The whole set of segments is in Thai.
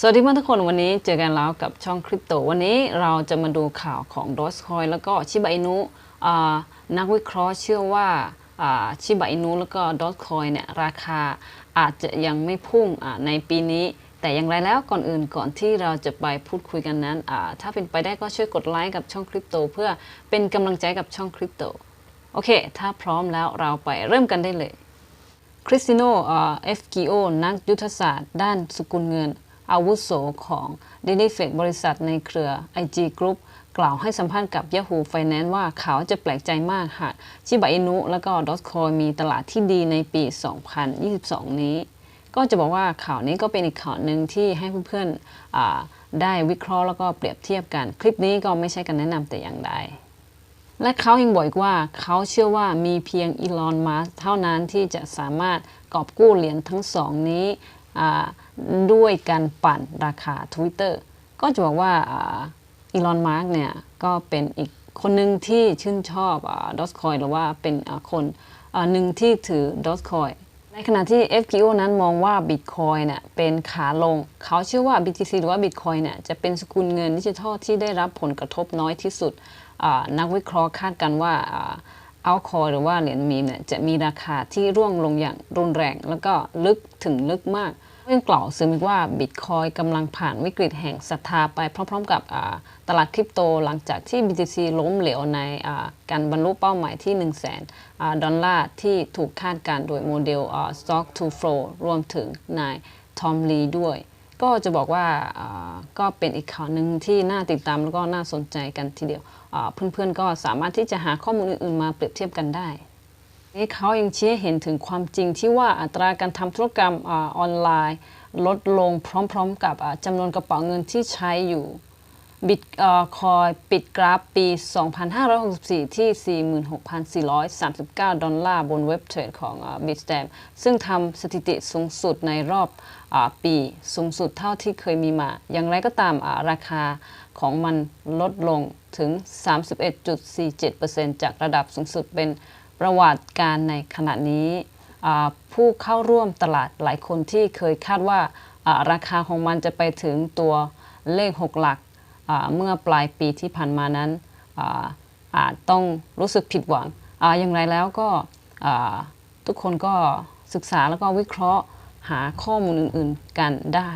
สวัสดีเพื่อนทุกคนวันนี้เจอกันแล้วกับช่องคริปโต วันนี้เราจะมาดูข่าวของดอสคอยแล้วก็ชิบะอินุนักวิเคราะห์เชื่อว่าชิบะอินุแล้วก็ดอสคอยเนี่ยราคาอาจจะยังไม่พุ่งในปีนี้ แต่อย่างไรแล้วก่อนอื่นก่อนที่เราจะไปพูดคุยกันนั้น ถ้าเป็นไปได้ก็ช่วยกดไลค์กับช่องคริปโต เพื่อเป็นกำลังใจกับช่องคริปโตโอเค ถ้าพร้อมแล้วเราไปเริ่มกันได้เลยคริสติโนเอ่อ FGO นักยุทธศาสตร์ ด้านสกุลเงิน อาวุโสของ d e n i f e c บริษัทในเครือ IG Group กล่าวให้สัมภาษณ์กับ Yahoo Finance ว่าเขาจะแปลกใจมากหากชิบะอินุและก็ Dogecoin มีตลาดที่ดีในปี 2022 นี้ ก็จะบอกว่าข่าวนี้ก็เป็นอีกข่าวหนึ่งที่ให้เพื่อนๆได้วิเคราะห์แล้วก็เปรียบเทียบกัน คลิปนี้ก็ไม่ใช่การแนะนำแต่อย่างใดและเขายังบอกอีกว่าเขาเชื่อว่ามีเพียงอีลอนมัสเท่านั้นที่จะสามารถกอบกู้เหรียญทั้งสองนี้ ด้วยการปั่นราคา Twitter ก็จะบอกว่าอีลอนมัสเนี่ยก็เป็นอีกคนหนึ่งที่ชื่นชอบดอสคอยหรือว่าเป็นคนหนึ่งที่ถือดอสคอยในขณะที่ FGO นั้นมองว่า Bitcoin เนี่ยเป็นขาลง เขาเชื่อว่า BTC หรือว่า Bitcoin เนี่ยจะเป็นสกุลเงินดิจิทัลที่ได้รับผลกระทบน้อยที่สุด นักวิเคราะห์คาดกันว่า อาคอยหรือว่าเหรียญมีมเนี่ยจะมีราคาที่ร่วงลงอย่างรุนแรง แล้วก็ลึกถึงลึกมากยังกล่าวเสริมอีกว่า Bitcoin กำลังผ่านวิกฤตแห่งศรัทธาไปพร้อม ๆ กับตลาดคริปโตหลังจากที่ BTC ล้มเหลวในการบรรลุเป้าหมายที่ 1 0 0 0 0แสนดอลลาร์ที่ถูกคาดการโดยโมเดล Stock to Flow รวมถึงนายทอมลีด้วย ก็จะบอกว่าก็เป็นอีกข่าวหนึ่งที่น่าติดตามแล้วก็น่าสนใจกันทีเดียวเพื่อนๆก็สามารถที่จะหาข้อมูลอื่นๆมาเปรียบเทียบกันได้นี่เขายังชี้ให้เห็นถึงความจริงที่ว่าอัตราการทำธุรกรรมออนไลน์ ลดลงพร้อมๆ กับจำนวนกระเป๋าเงินที่ใช้อยู่ บิตคอยปิดกราฟปี 2564 ที่ 46,439 ดอลลาร์บนเว็บเทรดของ Bitstamp ซึ่งทำสถิติสูงสุดในรอบอปีสูงสุดเท่าที่เคยมีมา อย่างไรก็ตามราคาของมันลดลงถึง 31.47%จากระดับสูงสุดเป็นประวัติการในขณะนี้ ผู้เข้าร่วมตลาดหลายคนที่เคยคาดว่าราคาของมันจะไปถึงตัวเลข 6 หลัก เมื่อปลายปีที่ผ่านมานั้นอาจต้องรู้สึกผิดหวังออย่างไรแล้วก็ทุกคนก็ศึกษาแล้วก็วิเคราะห์หาข้อมูลอื่นๆกันได้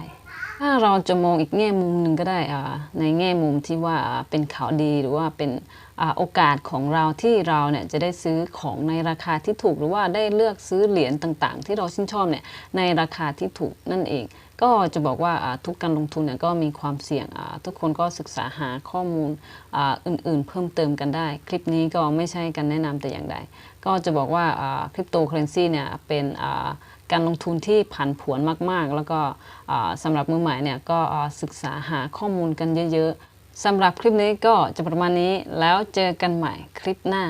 ถ้าเราจะมองอีกแง่มุมหนึ่งก็ได้ในแง่มุมที่ว่าเป็นข่าวดีหรือว่าเป็นอโอกาสของเราที่เราเนี่ยจะได้ซื้อของในราคาที่ถูกหรือว่าได้เลือกซื้อเหรียญต่างๆ ที่เราชื่นชอบเนี่ยในราคาที่ถูกนั่นเอง ก็จะบอกว่าทุกการลงทุนเนี่ยก็มีความเสี่ยงทุกคนก็ศึกษาหาข้อมูลอื่นๆ เพิ่มเติมกันได้ คลิปนี้ก็ไม่ใช่การแนะนำแต่อย่างใด ก็จะบอกว่าคริปโตเคอเรนซีเนี่ยเป็นการลงทุนที่ผันผวนมากๆ แล้วก็อ่าสำหรับมือใหม่เนี่ยก็ศึกษาหาข้อมูลกันเยอะๆสำหรับคลิปนี้ก็จะประมาณนี้แล้วเจอกันใหม่คลิปหน้า